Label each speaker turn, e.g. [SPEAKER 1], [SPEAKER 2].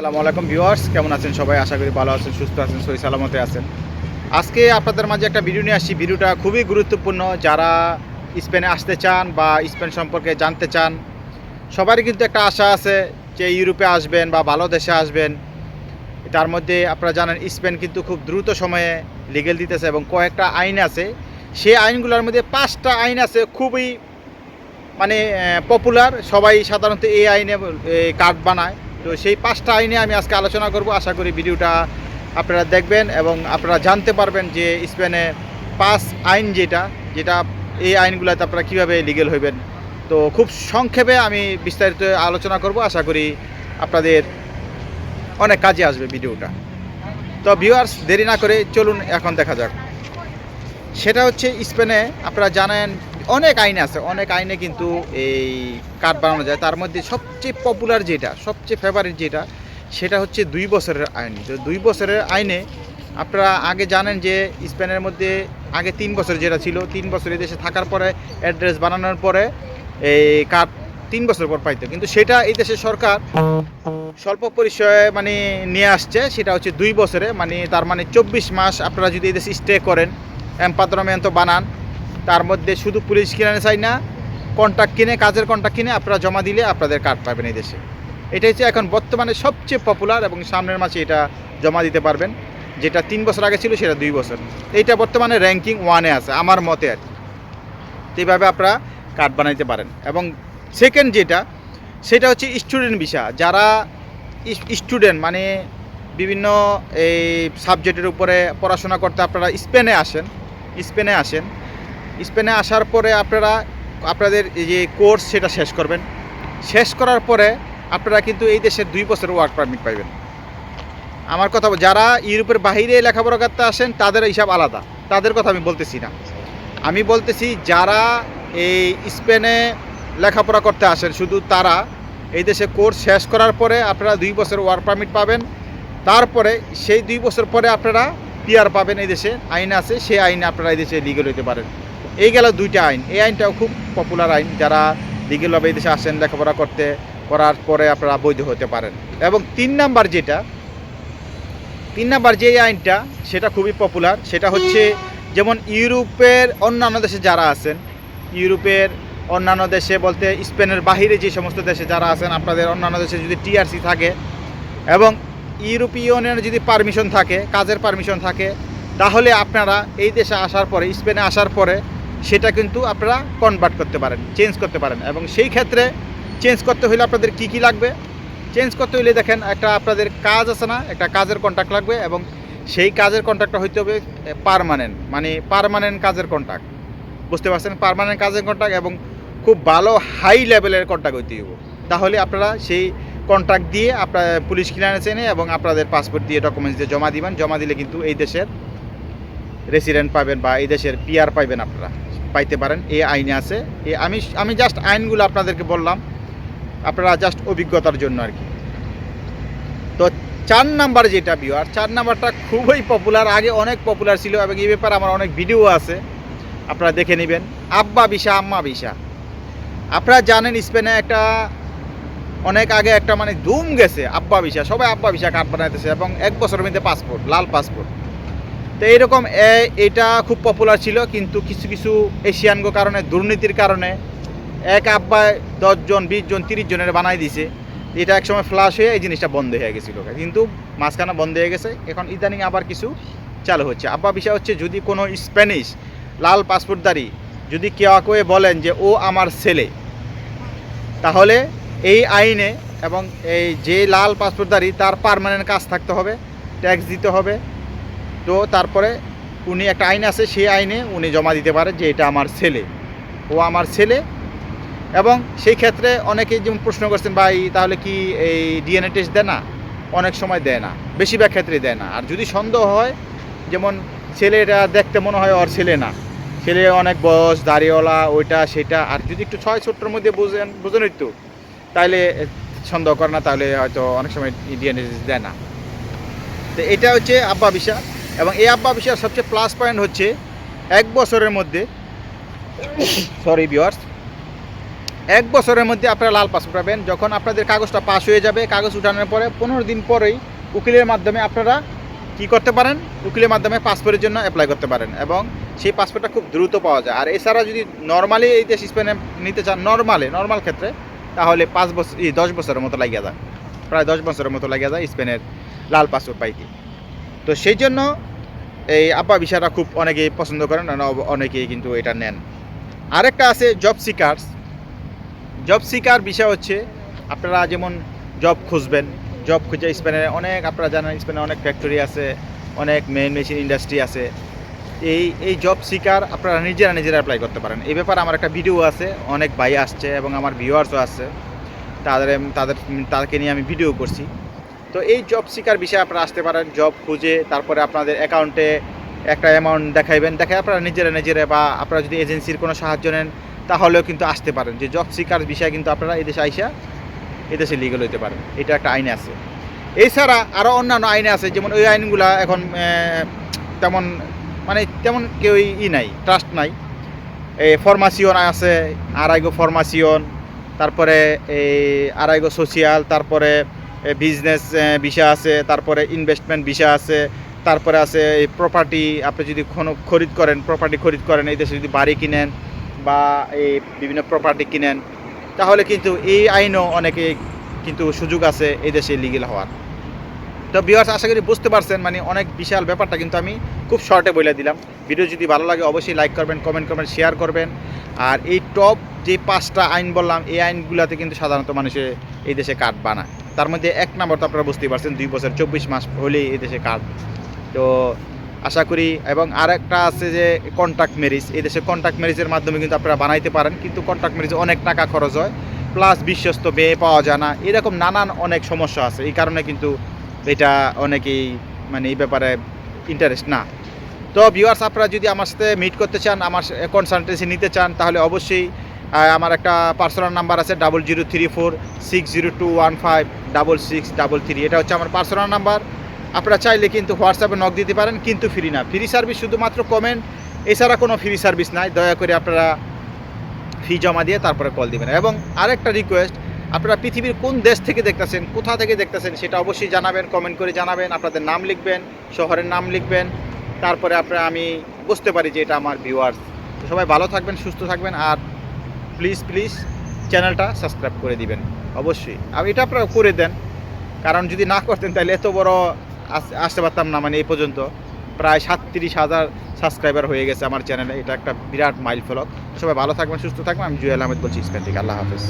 [SPEAKER 1] আসসালামু আলাইকুম ভিউয়ার্স, কেমন আছেন সবাই? আশা করি ভালো আছেন, সুস্থ আছেন সহি সালামতে আছেন। আজকে আপনাদের মাঝে একটা ভিডিও নিয়ে আসছি। ভিডিওটা খুবই গুরুত্বপূর্ণ। যারা স্পেনে আসতে চান বা স্পেন সম্পর্কে জানতে চান, সবারই কিন্তু একটা আশা আছে যে ইউরোপে আসবেন বা ভালো দেশে আসবেন। তার মধ্যে আপনারা জানেন, স্পেন কিন্তু খুব দ্রুত সময়ে লিগেল দিতেছে এবং কয়েকটা আইন আছে। সেই আইনগুলোর মধ্যে পাঁচটা আইন আছে খুবই মানে পপুলার সবাই সাধারণত এই আইনে কার্ড বানায়। তো সেই পাঁচটা আইনে আমি আজকে আলোচনা করব। আশা করি ভিডিওটা আপনারা দেখবেন এবং আপনারা জানতে পারবেন যে স্পেনে পাঁচ আইন যেটা যেটা এই আইনগুলোতে আপনারা কীভাবে লিগেল হইবেন। তো খুব সংক্ষেপে আমি বিস্তারিত আলোচনা করব। আশা করি আপনাদের অনেক কাজে আসবে ভিডিওটা। তো ভিউয়ার্স দেরি না করে চলুন এখন দেখা যাক। সেটা হচ্ছে স্পেনে, আপনারা জানেন অনেক আইন আছে, অনেক আইনে কিন্তু এই কার্ড বানানো যায়। তার মধ্যে সবচেয়ে পপুলার যেটা, সবচেয়ে ফেভারিট যেটা, সেটা হচ্ছে দুই বছরের আইন। তো দুই বছরের আইনে আপনারা আগে জানেন যে স্পেনের মধ্যে আগে তিন বছর যেটা ছিল, তিন বছর দেশে থাকার পরে অ্যাড্রেস বানানোর পরে এই কাঠ তিন বছর পর পাইতো। কিন্তু সেটা এই দেশের সরকার স্বল্প পরিচয়ে মানে নিয়ে আসছে, সেটা হচ্ছে দুই বছরে। মানে তার মানে চব্বিশ মাস আপনারা যদি এই দেশে স্টে করেন, এম্পাদ্রমেন্ট বানান তার মধ্যে শুধু পুলিশ কিনে চাই না কন্ট্রাক্ট কিনে, কাজের কন্ট্রাক্ট কিনে আপনারা জমা দিলে আপনাদের কার্ড পাবেন এই দেশে। এটা হচ্ছে এখন বর্তমানে সবচেয়ে পপুলার এবং সামনের মাসে এটা জমা দিতে পারবেন, যেটা তিন বছর আগে ছিল সেটা দুই বছর। এইটা বর্তমানে র্যাঙ্কিং ওয়ানে আছে, আমার মতে আর এইভাবে আপনারা কার্ড বানাইতে পারেন। এবং সেকেন্ড যেটা, সেটা হচ্ছে স্টুডেন্ট ভিসা যারা স্টুডেন্ট মানে বিভিন্ন এই সাবজেক্টের উপরে পড়াশোনা করতে আপনারা স্পেনে আসেন স্পেনে আসেন স্পেনে আসার পরে আপনারা, আপনাদের যে কোর্স সেটা শেষ করবেন। শেষ করার পরে আপনারা কিন্তু এই দেশের দুই বছরের ওয়ার্ক পারমিট পাইবেন। আমার কথা, যারা ইউরোপের বাইরে লেখাপড়া করতে আসেন, তাদের হিসাব আলাদা। তাদের কথা আমি বলতেছি না। আমি বলতেছি, যারা এই স্পেনে লেখাপড়া করতে আসেন, শুধু তারা, এই দেশে কোর্স শেষ করার পরে আপনারা দুই বছর ওয়ার্ক পারমিট পাবেন। তারপরে সেই দুই বছর পরে আপনারা পিআর পাবেন এই দেশে। আইন আছে, সেই আইনে আপনারা এই দেশে লিগেল হতে পারেন। এই গেল দুইটা আইন। এই আইনটাও খুব পপুলার আইন। যারা লিগেলভাবে এই দেশে আসেন, লেখাপড়া করতে, করার পরে আপনারা বৈধ হতে পারেন। এবং তিন নাম্বার যেটা, তিন নাম্বার যে আইনটা, সেটা খুবই পপুলার সেটা হচ্ছে যেমন ইউরোপের অন্যান্য দেশে যারা আছেন, ইউরোপের অন্যান্য দেশে বলতে স্পেনের বাহিরে যে সমস্ত দেশে যারা আছেন, আপনাদের অন্যান্য দেশে যদি টিআরসি থাকে এবং ইউরোপিয়নের যদি পারমিশন থাকে, কাজের পারমিশন থাকে, তাহলে আপনারা এই দেশে আসার পরে, স্পেনে আসার পরে সেটা কিন্তু আপনারা কনভার্ট করতে পারেন চেঞ্জ করতে পারেন। এবং সেই ক্ষেত্রে চেঞ্জ করতে হলে আপনাদের কি কি লাগবে? চেঞ্জ করতে হলে দেখেন একটা আপনাদের কাজ আছে না, একটা কাজের কন্ট্রাক্ট লাগবে এবং সেই কাজের কন্ট্রাক্টটা হইতে হবে পারমানেন্ট মানে পারমানেন্ট কাজের কন্ট্রাক্ট বুঝতে পারছেন? পারমানেন্ট কাজের কন্ট্রাক্ট এবং খুব ভালো হাই লেভেলের কন্ট্রাক্ট হইতে হবে তাহলে আপনারা সেই কন্ট্রাক্ট দিয়ে আপনার পুলিশ ক্লিয়ারেন্স এনে এবং আপনাদের পাসপোর্ট দিয়ে ডকুমেন্টস দিয়ে জমা দিবেন। জমা দিলে কিন্তু এই দেশের রেসিডেন্ট পাবেন বা এই দেশের পিআর পাইবেন আপনারা। পাইতে পারেন এই আইনে আছে। এ আমি আমি জাস্ট আইনগুলো আপনাদেরকে বললাম, আপনারা জাস্ট অভিজ্ঞতার জন্য আর কি। তো চার নাম্বার যেটা বিওয়ার চার নাম্বারটা খুবই পপুলার আগে অনেক পপুলার ছিল এবং এই ব্যাপারে আমার অনেক ভিডিও আছে, আপনারা দেখে নেবেন। আব্বা বিশা, আম্মা বিশা। আপনারা জানেন স্পেনে একটা, অনেক আগে একটা মানে ধুম গেছে, আব্বা বিশা। সবাই আব্বা বিশা কার্ড বানাইতেছে এবং এক বছরের মধ্যে পাসপোর্ট লাল পাসপোর্ট তো এইরকম এটা খুব পপুলার ছিল, কিন্তু কিছু কিছু এশিয়ানগো কারণে, দুর্নীতির কারণে এক আব্বায় দশজন বিশ জন তিরিশ জনের বানাই দিছে। এটা একসময় ফ্লাশ হয়ে এই জিনিসটা বন্ধ হয়ে গেছিল। কিন্তু মাঝখানে বন্ধ হয়ে গেছে। এখন ইদানিং আবার কিছু চালু হচ্ছে। আব্বা বিষয় হচ্ছে, যদি কোনো স্প্যানিশ লাল পাসপোর্টদারি যদি কেউ বলেন যে, ও আমার ছেলে, তাহলে এই আইনে এবং এই যে লাল পাসপোর্টদারি তার পারমানেন্ট কাজ থাকতে হবে ট্যাক্স দিতে হবে। তো তারপরে উনি একটা আইন আছে, সেই আইনে উনি জমা দিতে পারে যে এটা আমার ছেলে। ও আমার ছেলে এবং সেই ক্ষেত্রে অনেকেই যেমন প্রশ্ন করছেন, ভাই, তাহলে কি এই ডিএনএ টেস্ট দেয় না? অনেক সময় দেয় না, বেশিরভাগ ক্ষেত্রে দেয় না। আর যদি সন্দেহ হয়, যেমন ছেলেটা দেখতে মনে হয় ওর ছেলে না, ছেলে অনেক বয়স, দাড়িওয়ালা, ওইটা, সেটা, আর যদি একটু ছয় ছোট্টর মধ্যে বোঝেন, বুঝেন একটু তাহলে সন্দেহ করে না তাহলে হয়তো অনেক সময় ডিএনএ টেস্ট দেয় না। তো এটা হচ্ছে আব্বা বিষা এবং এই আব্বা বিষার সবচেয়ে প্লাস পয়েন্ট হচ্ছে এক বছরের মধ্যে সরি ভিওয়ার্স এক বছরের মধ্যে আপনারা লাল পাসপোর্ট পাবেন। যখন আপনাদের কাগজটা পাস হয়ে যাবে, কাগজ উঠানোর পরে পনেরো দিন পরেই উকিলের মাধ্যমে আপনারা কি করতে পারেন? উকিলের মাধ্যমে পাসপোর্টের জন্য অ্যাপ্লাই করতে পারেন এবং সেই পাসপোর্টটা খুব দ্রুত পাওয়া যায়। আর এছাড়া যদি নর্মালি এই দেশ স্পেনে নিতে চান নর্মালে নর্মাল ক্ষেত্রে, তাহলে পাঁচ বছর দশ বছরের মতো লাগিয়ে যায়। প্রায় দশ বছরের মতো লাগিয়ে যায় স্পেনের লাল পাসপোর্ট পাইতে। তো সেই জন্য এই আব্বা বিষয়টা খুব অনেকেই পছন্দ করেন অনেকেই কিন্তু এটা নেন। আরেকটা আছে জব সিকার্স জব সিকার বিষয় হচ্ছে আপনারা যেমন জব খুঁজবেন, জব খুঁজে স্পেনে অনেক আপনারা জানেন স্পেনে অনেক ফ্যাক্টরি আছে, অনেক মেন মেশিন ইন্ডাস্ট্রি আছে। এই এই জব সিকার আপনারা নিজেরা নিজেরা অ্যাপ্লাই করতে পারেন। এই ব্যাপারে আমার একটা ভিডিও আছে, অনেক ভাই আসছে এবং আমার ভিউয়ার্সও আছে। তাদের তাদের, তাদেরকে নিয়ে আমি ভিডিও করছি। তো এই জব সিকার বিষয়ে আপনারা আসতে পারেন জব খুঁজে, তারপরে আপনাদের অ্যাকাউন্টে একটা অ্যামাউন্ট দেখাইবেন দেখায় আপনারা নিজেরা নিজেরা বা আপনারা যদি এজেন্সির কোনো সাহায্য নেন, তাহলেও কিন্তু আসতে পারেন। যে জব সিকার বিষয়ে কিন্তু আপনারা এদেশে আইসা এদেশে লিগেল হইতে পারেন। এটা একটা আইন আছে। এছাড়া আরও অন্যান্য আইন আছে, যেমন ওই আইনগুলা এখন তেমন মানে তেমন কেউ ই নাই ট্রাস্ট নাই। এই ফরমাসিয়ন আছে আড়াইগো ফরমাসিয়ন তারপরে এই আড়াইগো সোশিয়াল তারপরে বিজনেস ভিসা আছে, তারপরে ইনভেস্টমেন্ট ভিসা আছে, তারপরে আছে এই প্রপার্টি আপনি যদি কোনো খরিদ করেন প্রপার্টি খরিদ করেন, এই দেশে যদি বাড়ি কিনেন বা এই বিভিন্ন প্রপার্টি কিনেন, তাহলে কিন্তু এই আইনও অনেকে কিন্তু সুযোগ আছে এই দেশে লিগেল হওয়ার। তো বিহার্স আশা করি বুঝতে পারছেন মানে অনেক বিশাল ব্যাপারটা কিন্তু আমি খুব শর্টে বলে দিলাম। ভিডিও যদি ভালো লাগে, অবশ্যই লাইক করবেন কমেন্ট করবেন শেয়ার করবেন। আর এই টপ যে পাঁচটা আইন বললাম, এই আইনগুলোতে কিন্তু সাধারণত মানুষে এই দেশে কার্ড বানায়। তার মধ্যে এক নম্বর তো আপনারা বুঝতেই পারছেন, দুই বছর চব্বিশ মাস হলেই এই দেশে কার্ড তো আশা করি, এবং আরেকটা আছে যে কন্ট্যাক্ট ম্যারেজ এই দেশে কন্ট্যাক্ট ম্যারেজের মাধ্যমে কিন্তু আপনারা বানাইতে পারেন, কিন্তু কন্ট্যাক্ট ম্যারেজে অনেক টাকা খরচ হয় প্লাস বিশ্বস্ত মেয়ে পাওয়া যায় না, এরকম নানান অনেক সমস্যা আছে, এই কারণে কিন্তু এটা অনেকেই মানে এই ব্যাপারে ইন্টারেস্ট না। তো ভিউয়ার্স আপনারা যদি আমার সাথে মিট করতে চান, আমার কনসালটেন্সি নিতে চান, তাহলে অবশ্যই আমার একটা পার্সোনাল নাম্বার আছে double zero three four six zero two one five double six double three এটা হচ্ছে আমার পার্সোনাল নাম্বার আপনারা চাইলে কিন্তু হোয়াটসঅ্যাপে নক দিতে পারেন, কিন্তু ফ্রি না। ফ্রি সার্ভিস শুধুমাত্র কমেন্ট এছাড়া কোনো ফ্রি সার্ভিস নাই। দয়া করে আপনারা ফি জমা দিয়ে তারপরে কল দিবেন। এবং আরেকটা রিকোয়েস্ট আপনারা পৃথিবীর কোন দেশ থেকে দেখতেছেন, কোথা থেকে দেখতেছেন, সেটা অবশ্যই জানাবেন কমেন্ট করে জানাবেন, আপনাদের নাম লিখবেন, শহরের নাম লিখবেন, তারপরে আপনারা আমি বুঝতে পারি যে এটা আমার ভিউয়ার্স সবাই ভালো থাকবেন, সুস্থ থাকবেন, আর প্লিজ প্লিজ চ্যানেলটা সাবস্ক্রাইব করে দিবেন, অবশ্যই। আর এটা আপনারা করে দেন, কারণ যদি না করতেন তাহলে এত বড় আসতে পারতাম না মানে এই পর্যন্ত। প্রায় সাতত্রিশ হাজার সাবস্ক্রাইবার হয়ে গেছে আমার চ্যানেলে এটা একটা বিরাট মাইল ফলক। সবাই ভালো থাকবেন, সুস্থ থাকবেন। আমি জুয়েল আহমেদ বলছি, স্পেন থেকে। আল্লাহ হাফেজ।